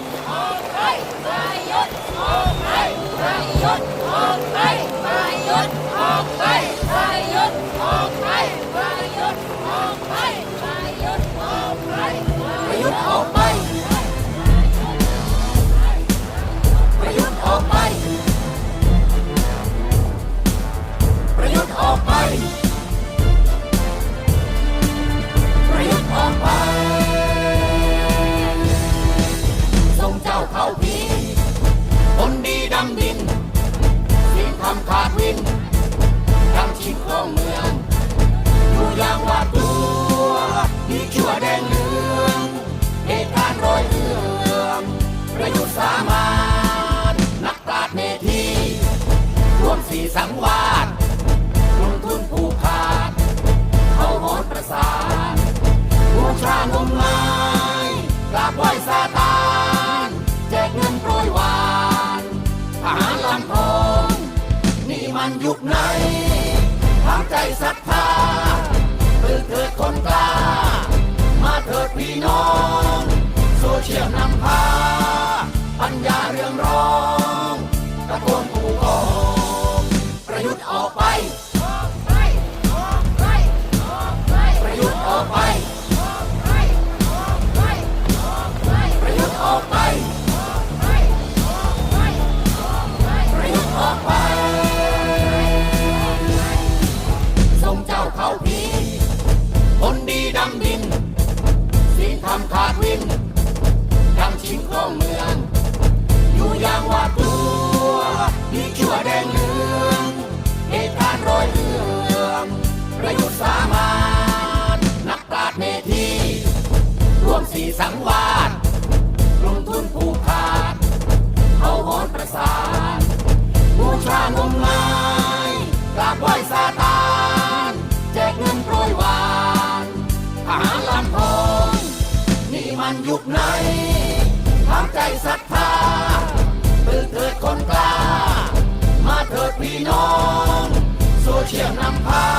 ทออกไปยุทธ์ออกไปปยุทธ์ออกไปปยุทธานยุคไหนทางใจศรัทธาตื่นเถิดคนกล้า มาเถิดพี่น้อง โซเชียลนำพา ปัญญาเรื่องร้อง ตะโกนผู้กองประยุทธ์ออกันยุคไหนทำใจศรัทธาตื่นเถิดคนกล้า มาเถิดพี่น้อง โซเชียลนำพา